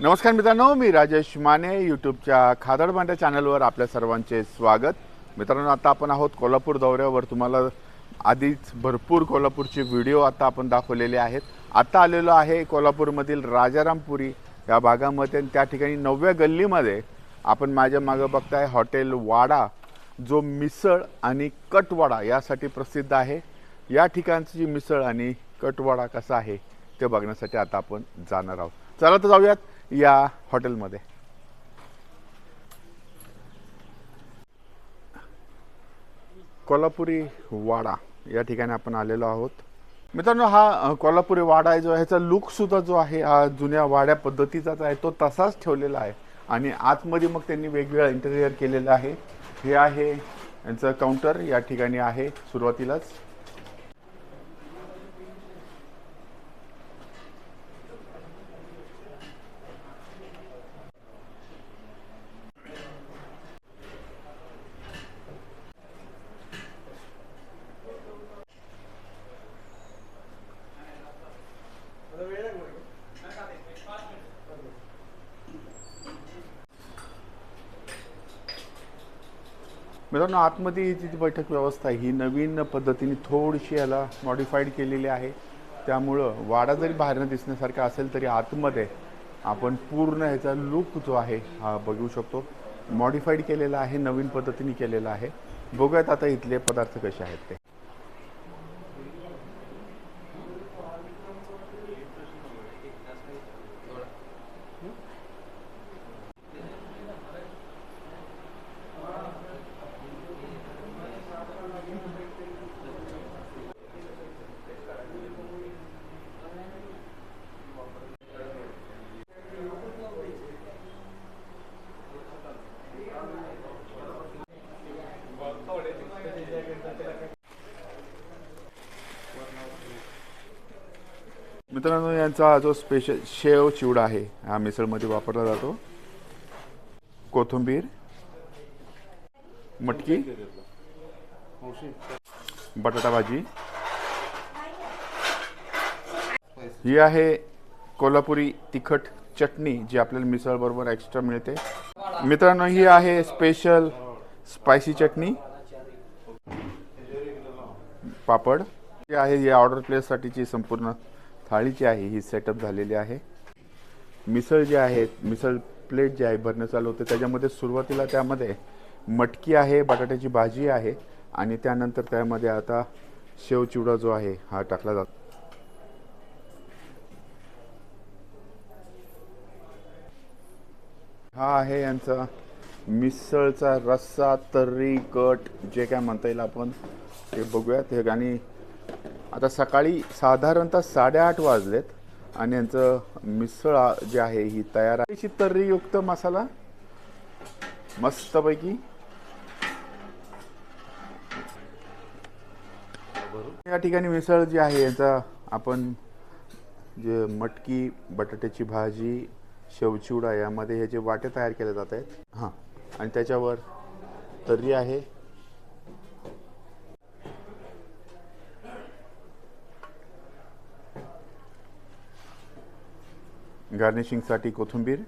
नमस्कार मित्रांनो मी राजेश माने यूट्यूबच्या खादडबांड्या चॅनलवर आपल्या सर्वांचे स्वागत. मित्रांनो आता आपण आहोत कोल्हापूर दौऱ्यावर. तुम्हाला आधीच भरपूर कोल्हापूरचे व्हिडिओ आता आपण दाखवलेले आहेत. आता आलेलो आहे कोल्हापूरमधील राजारामपुरी या भागामध्ये आणि त्या ठिकाणी नवव्या गल्लीमध्ये आपण माझ्या मागं बघताय हॉटेल वाडा जो मिसळ आणि कटवाडा यासाठी प्रसिद्ध आहे. या ठिकाणची जी मिसळ आणि कटवाडा कसा आहे ते बघण्यासाठी आता आपण जाणार आहोत. चला तर जाऊयात. या हॉटेलमध्ये. कोल्हापुरी वाडा या ठिकाणी आपण आलेलो आहोत. मित्रांनो हा कोल्हापुरी वाडा आहे जो ह्याचा लुकसुद्धा जो आहे हा जुन्या वाड्या पद्धतीचाच आहे तो तसाच ठेवलेला आहे. आणि आतमध्ये मग त्यांनी वेगवेगळा इंटेरियर केलेलं आहे. हे आहे यांचं काउंटर या ठिकाणी आहे सुरुवातीलाच. मित्रांनो आतमध्ये जी बैठक व्यवस्था ही नवीन पद्धतीने थोडीशी याला मॉडिफाईड केलेली आहे. त्यामुळं वाडा जरी बाहेरनं दिसण्यासारखा असेल तरी आतमध्ये आपण पूर्ण ह्याचा लुक जो आहे हा बघू शकतो. मॉडिफाईड केलेला आहे नवीन पद्धतीने केलेला आहे. बघूयात आता इथले पदार्थ कसे आहेत ते. मित्रांनो यांचा हा जो स्पेशल शेव चिवडा आहे हा मिसळमध्ये वापरला जातो. कोथिंबीर मटकी बटाटा भाजी. ही आहे कोल्हापुरी तिखट चटणी जी आपल्याला मिसळ बरोबर एक्स्ट्रा मिळते. मित्रांनो ही आहे स्पेशल स्पायसी चटणी. पापड. ही आहे या ऑर्डर प्लेससाठीची संपूर्ण थाळीची आहे ही सेटअप झालेली आहे. मिसळ जे आहे मिसळ प्लेट जी आहे भरणं चालू होते. त्याच्यामध्ये सुरुवातीला त्यामध्ये मटकी आहे बटाट्याची भाजी आहे आणि त्यानंतर त्यामध्ये आता शेव चिवडा जो आहे हा टाकला जातो. हा आहे यांचा मिसळचा रस्सा तर्री कट जे काय म्हणता येईल आपण ते बघूयात. हे गाणी आता सकाळी साधारणतः साडेआठ वाजलेत आणि यांचं मिसळ जे आहे ही तयार आहे. अशी तर्रीयुक्त मसाला मस्तपैकी. या ठिकाणी मिसळ जी आहे यांचा आपण जे मटकी बटाट्याची भाजी शेवचिवडा यामध्ये हे जे वाटे तयार केले जात आहेत हां आणि त्याच्यावर तर्री आहे. गार्निशिंगसाठी कोथिंबीर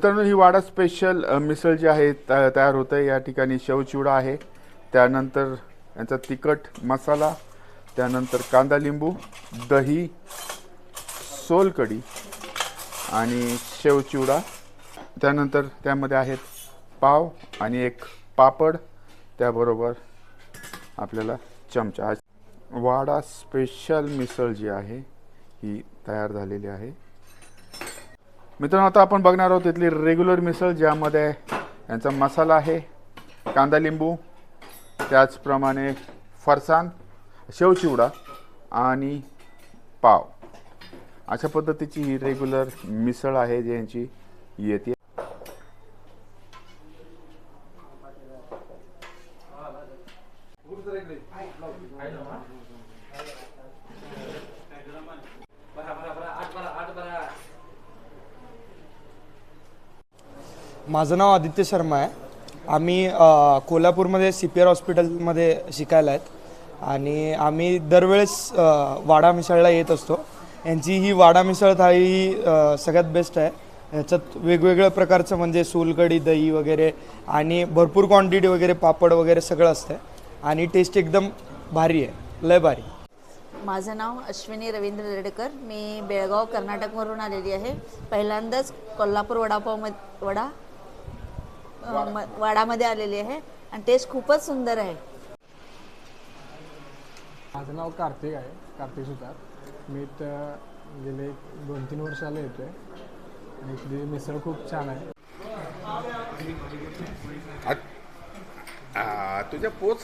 मित्रांनो ही वाडा स्पेशल मिसळ जी आहे तयार होत आहे. या ठिकाणी शेवचिवडा आहे. त्यानंतर यांचा तिखट मसाला त्यानंतर कांदा लिंबू दही सोलकढी आणि शेवचिवडा. त्यानंतर त्यामध्ये आहेत पाव आणि एक पापड. त्याबरोबर आपल्याला चमचा. वाडा स्पेशल मिसळ जी आहे ही तयार झालेली आहे. मित्रांनो आता आपण बघणार आहोत इथली रेग्युलर मिसळ ज्यामध्ये यांचा मसाला आहे. कांदा लिंबू त्याचप्रमाणे फरसाण शेवचिवडा आणि पाव. अशा पद्धतीची ही रेग्युलर मिसळ आहे जी यांची येते. माझं नाव आदित्य शर्मा आहे. आम्ही कोल्हापूरमध्ये सी पी आर हॉस्पिटलमध्ये शिकायला आहेत. आणि आम्ही दरवेळेस वाडा मिसळला येत असतो. यांची ही वाडा मिसळ थाळी ही सगळ्यात बेस्ट आहे. ह्याच्यात वेगवेगळ्या प्रकारचं म्हणजे सोलकढी दही वगैरे आणि भरपूर क्वांटिटी वगैरे पापड वगैरे सगळं असतं आणि टेस्ट एकदम भारी आहे. लय भारी. माझं नाव अश्विनी रवींद्र रेडकर मी बेळगाव कर्नाटकवरून आलेली आहे. पहिल्यांदाच कोल्हापूर वडापाव वडा वाडामध्ये आलेली आहे आणि टेस्ट खूपच सुंदर आहे. माझं नाव कार्तिक आहे कार्तिक सुतार. मी इथं गेले दोन तीन वर्षाला येतो आहे आणि इथली मिसळ खूप छान आहे. तुझ्या पोच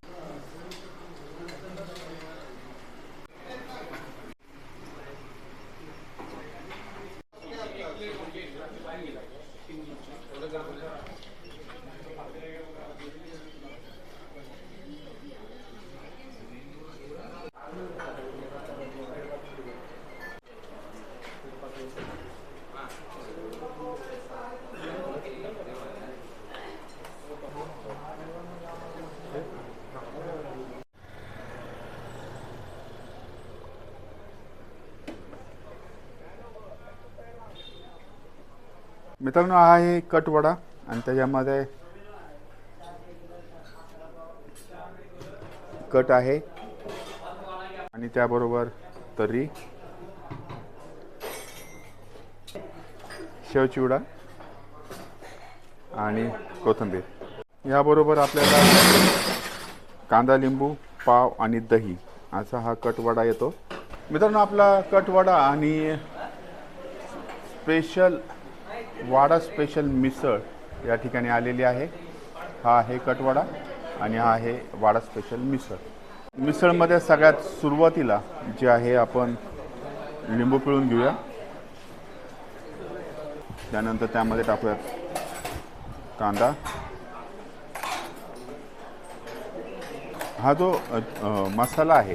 मित्रांनो हा आहे कटवडा आणि त्याच्यामध्ये कट आहे आणि त्याबरोबर तर्री शेवचिवडा आणि कोथिंबीर. याबरोबर आपल्याला कांदा लिंबू पाव आणि दही असा हा कटवडा येतो. मित्रांनो आपला कटवडा आणि स्पेशल वाडा स्पेशल मिसळ या ठिकाणी आलेली आहे. हा आहे कटवाडा आणि हा आहे वाडा स्पेशल मिसळ. मिसळमध्ये सगळ्यात सुरुवातीला जे आहे आपण लिंबू पिळून घेऊया. त्यानंतर त्यामध्ये टाकूयात कांदा. हा जो मसाला आहे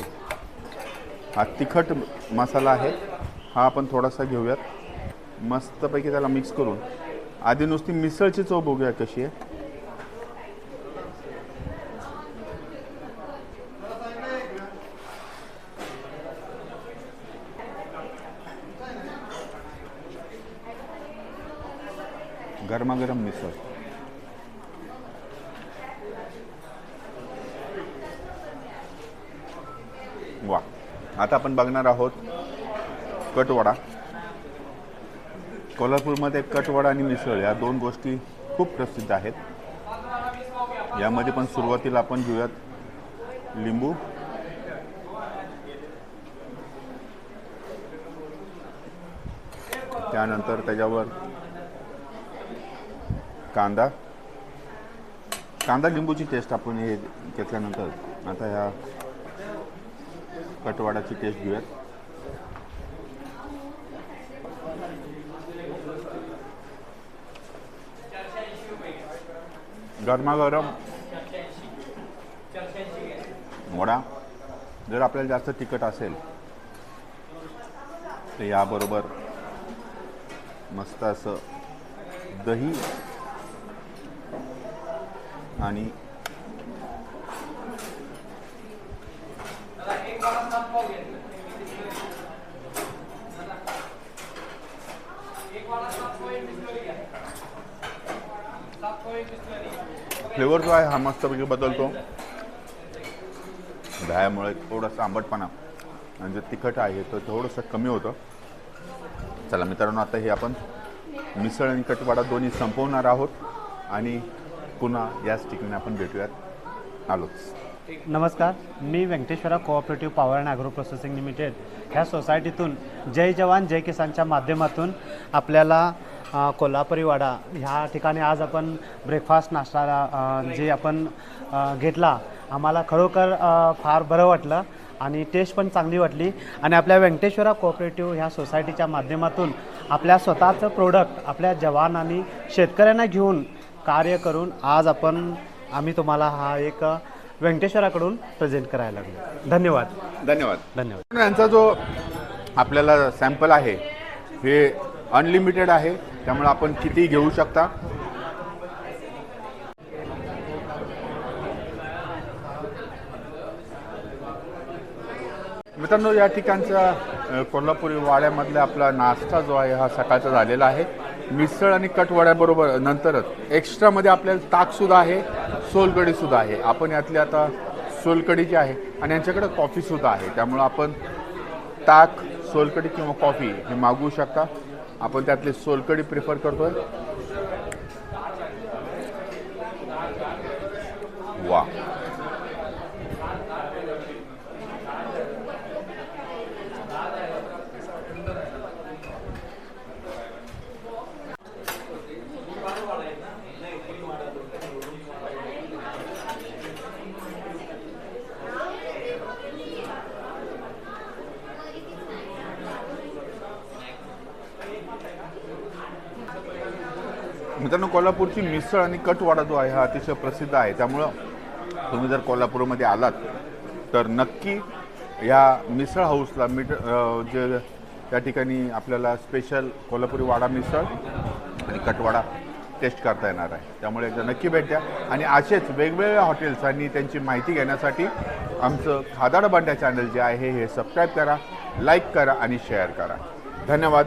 हा तिखट मसाला आहे हा आपण थोडासा घेऊयात. मस्तपैकी त्याला मिक्स करून. आधी नुसती मिसळची चव बघूया कशी आहे. गरमागरम मिसळ. वा आता आपण बघणार आहोत कटवडा. कोल्हापूरमध्ये कटवडा आणि मिसळ या दोन गोष्टी खूप प्रसिद्ध आहेत. यामध्ये पण सुरुवातीला आपण घेऊयात लिंबू. त्यानंतर त्याच्यावर कांदा. कांदा लिंबूची टेस्ट आपण हे घेतल्यानंतर आता ह्या कटवाडाची टेस्ट घेऊयात. गरमागरम वडा जर आपल्याला जास्त तिखट असेल तर याबरोबर मस्त असं दही आणि फ्लेवर जो आहे हा मस्तपैकी बदलतो. दह्यामुळे थोडंसं आंबटपणा. आणि जे तिखट आहे तर थोडंसं कमी होतं. चला मित्रांनो आता हे आपण मिसळ आणि कटवाडा दोन्ही संपवणार आहोत. आणि पुन्हा याच ठिकाणी आपण भेटूयात. आलोच. नमस्कार मी Venkateshwara cooperative power and agro processing limited ह्या सोसायटीतून जय जवान जय किसानच्या माध्यमातून आपल्याला कोल्हापुरी वाडा. ह्या ठिकाणी आज आपण ब्रेकफास्ट नाश्ता जे आपण घेतला आम्हाला खरोखर फार बरं वाटलं आणि टेस्ट पण चांगली वाटली. आणि आपल्या व्यंकटेश्वरा कोऑपरेटिव्ह ह्या सोसायटीच्या माध्यमातून आपल्या स्वतःचं प्रोडक्ट आपल्या जवान आणि शेतकऱ्यांना घेऊन कार्य करून आज आपण आम्ही तुम्हाला हा एक व्यंकटेश्वराकडून प्रेझेंट करायला लागलो. धन्यवाद. धन्यवाद. धन्यवाद. यांचा जो आपल्याला सॅम्पल आहे हे अनलिमिटेड आहे. त्यामुळे आपण किती घेऊ शकता? मित्रांनो या ठिकाणचा कोल्हापुरी वाड्यामधला आपला नाश्ता जो आहे हा सकाळचा झालेला आहे. मिसळ आणि कटवाड्याबरोबर नंतरच एक्स्ट्रामध्ये आपल्याला ताकसुद्धा आहे सोलकढीसुद्धा आहे. आपण यातली आता सोलकढी जी आहे आणि यांच्याकडे कॉफीसुद्धा आहे. त्यामुळं आपण ताक सोलकढी किंवा कॉफी हे मागवू शकता. आपण त्यातली सोलकढी प्रिफर करतोय. आहे मित्रांनो कोल्हापूरची मिसळ आणि कटवाडा जो आहे हा अतिशय प्रसिद्ध आहे. त्यामुळं तुम्ही जर कोल्हापूरमध्ये आलात तर नक्की या मिसळ हाऊसला मीठ जे त्या ठिकाणी आपल्याला स्पेशल कोल्हापुरी वाडा मिसळ आणि कटवाडा टेस्ट करता येणार आहे. त्यामुळे एकदा नक्की भेट द्या. आणि असेच वेगवेगळ्या हॉटेल्स आणि त्यांची माहिती घेण्यासाठी आमचं खादाड बांड्या चॅनल जे आहे हे सबस्क्राईब करा लाईक करा आणि शेअर करा. धन्यवाद.